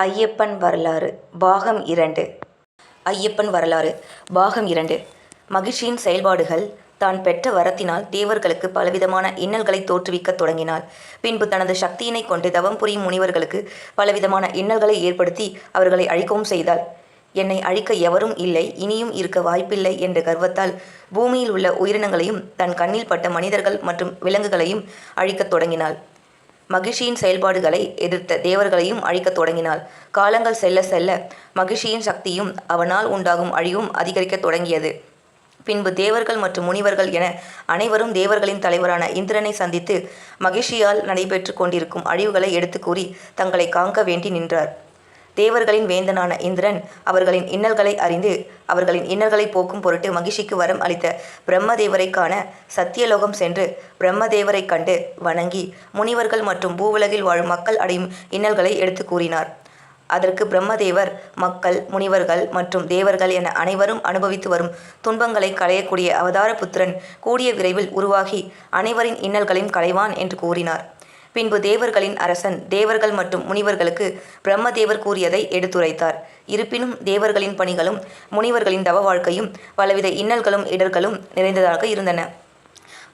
ஐயப்பன் வரலாறு பாகம் இரண்டு. ஐயப்பன் வரலாறு பாகம் இரண்டு. மகிழ்ச்சியின் செயல்பாடுகள் தான் பெற்ற வரத்தினால் தேவர்களுக்கு பலவிதமான இன்னல்களை தோற்றுவிக்கத் தொடங்கினாள். பின்பு தனது சக்தியினைக் கொண்டு தவம் புரியும் முனிவர்களுக்கு பலவிதமான இன்னல்களை ஏற்படுத்தி அவர்களை அழிக்கவும் செய்தாள். என்னை அழிக்க எவரும் இல்லை இனியும் இருக்க வாய்ப்பில்லை என்ற கர்வத்தால் பூமியில் உள்ள உயிரினங்களையும் தன் கண்ணில் பட்ட மனிதர்கள் மற்றும் விலங்குகளையும் அழிக்கத் தொடங்கினாள். மகிழ்ச்சியின் செயல்பாடுகளை எதிர்த்த தேவர்களையும் அழிக்கத் தொடங்கினாள். காலங்கள் செல்ல செல்ல மகிழ்ச்சியின் சக்தியும் அவனால் உண்டாகும் அழிவும் அதிகரிக்கத் தொடங்கியது. பின்பு தேவர்கள் மற்றும் முனிவர்கள் என அனைவரும் தேவர்களின் தலைவரான இந்திரனை சந்தித்து மகிழ்ச்சியால் நடைபெற்று கொண்டிருக்கும் அழிவுகளை எடுத்து கூறி தங்களை காக்க வேண்டி நின்றார். தேவர்களின் வேந்தனான இந்திரன் அவர்களின் இன்னல்களை அறிந்து அவர்களின் இன்னல்களை போக்கும் பொருட்டு மகிழ்ச்சிக்கு வரம் அளித்த பிரம்மதேவரை காண சத்தியலோகம் சென்று பிரம்மதேவரை கண்டு வணங்கி முனிவர்கள் மற்றும் பூவுலகில் வாழும் மக்கள் அடையும் இன்னல்களை எடுத்து கூறினார். அதற்கு பிரம்மதேவர் மக்கள் முனிவர்கள் மற்றும் தேவர்கள் என அனைவரும் அனுபவித்து வரும் துன்பங்களை களையக்கூடிய அவதார புத்திரன் கூடிய விரைவில் உருவாகி அனைவரின் இன்னல்களையும் களைவான் என்று கூறினார். பின்பு தேவர்களின் அரசன் தேவர்கள் மற்றும் முனிவர்களுக்கு பிரம்மதேவர் கூறியதை எடுத்துரைத்தார். இருப்பினும் தேவர்களின் பணிகளும் முனிவர்களின் தவ வாழ்க்கையும் பலவித இன்னல்களும் இடர்களும் நிறைந்ததாக இருந்தன.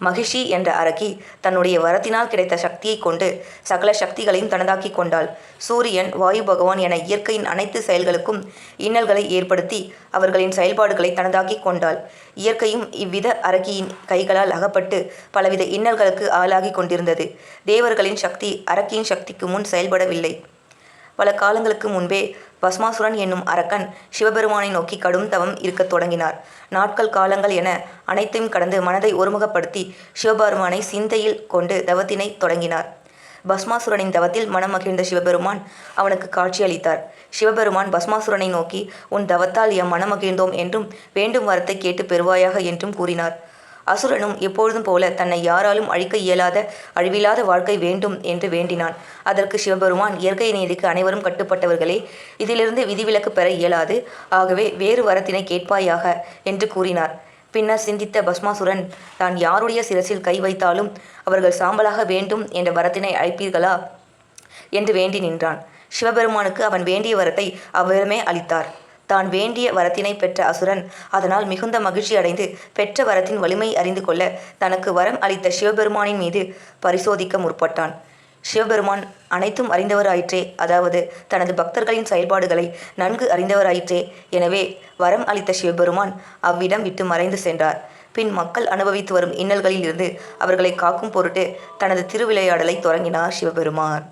மகிஷி என்ற அரக்கி தன்னுடைய வரத்தினால் கிடைத்த சக்தியை கொண்டு சகல சக்திகளையும் தனதாக்கி கொண்டாள். சூரியன் வாயு பகவான் என இயற்கையின் அனைத்து செயல்களுக்கும் இன்னல்களை ஏற்படுத்தி அவர்களின் செயல்பாடுகளை தனதாக்கி கொண்டாள். இயற்கையும் இவ்வித அரக்கியின் கைகளால் அகப்பட்டு பலவித இன்னல்களுக்கு ஆளாகி கொண்டிருந்தது. தேவர்களின் சக்தி அரக்கியின் சக்திக்கு முன் செயல்படவில்லை. பல காலங்களுக்கு முன்பே பஸ்மாசுரன் என்னும் அரக்கன் சிவபெருமானை நோக்கி கடும் தவம் இருக்கத் தொடங்கினார். நாட்கள் காலங்கள் என அனைத்தையும் கடந்து மனதை ஒருமுகப்படுத்தி சிவபெருமானை சிந்தையில் கொண்டு தவத்தினை தொடங்கினார். பஸ்மாசுரனின் தவத்தில் மனம் மகிழ்ந்த சிவபெருமான் அவனுக்கு காட்சியளித்தார் சிவபெருமான் பஸ்மாசுரனை நோக்கி உன் தவத்தால் எம் மனம் மகிழ்ந்தோம் என்றும் வேண்டும் வரத்தை கேட்டு பெறுவாயாக என்றும் கூறினார். அசுரனும் எப்பொழுதும் போல தன்னை யாராலும் அழிக்க இயலாத அழிவில்லாத வாழ்க்கை வேண்டும் என்று வேண்டினான். அதற்கு சிவபெருமான் இயற்கை நீதிக்கு அனைவரும் கட்டுப்பட்டவர்களே இதிலிருந்து விதிவிலக்கு பெற இயலாது. ஆகவே வேறு வரத்தினை கேட்பாயாக என்று கூறினார். பின்னர் சிந்தித்த பஸ்மாசுரன் தான் யாருடைய சிரசில் கை வைத்தாலும் அவர்கள் சாம்பலாக வேண்டும் என்ற வரத்தினை அழைப்பீர்களா என்று வேண்டி நின்றான். சிவபெருமானுக்கு அவன் வேண்டிய வரத்தை அவ்விடமே அளித்தார். தான் வேண்டிய வரத்தினை பெற்ற அசுரன். அதனால் மிகுந்த மகிழ்ச்சி அடைந்து பெற்ற வரத்தின் வலிமை அறிந்து கொள்ள தனக்கு வரம் அளித்த சிவபெருமானின் மீது பரிசோதிக்க முற்பட்டான். சிவபெருமான் அனைத்தும் அறிந்தவராயிற்றே. அதாவது தனது பக்தர்களின் செயல்பாடுகளை நன்கு அறிந்தவராயிற்றே. எனவே வரம் அளித்த சிவபெருமான் அவ்விடம் விட்டு மறைந்து சென்றார். பின் மக்கள் அனுபவித்து வரும் இன்னல்களில் இருந்து அவர்களை காக்கும் பொருட்டு தனது திருவிளையாடலை தொடங்கினார் சிவபெருமான்.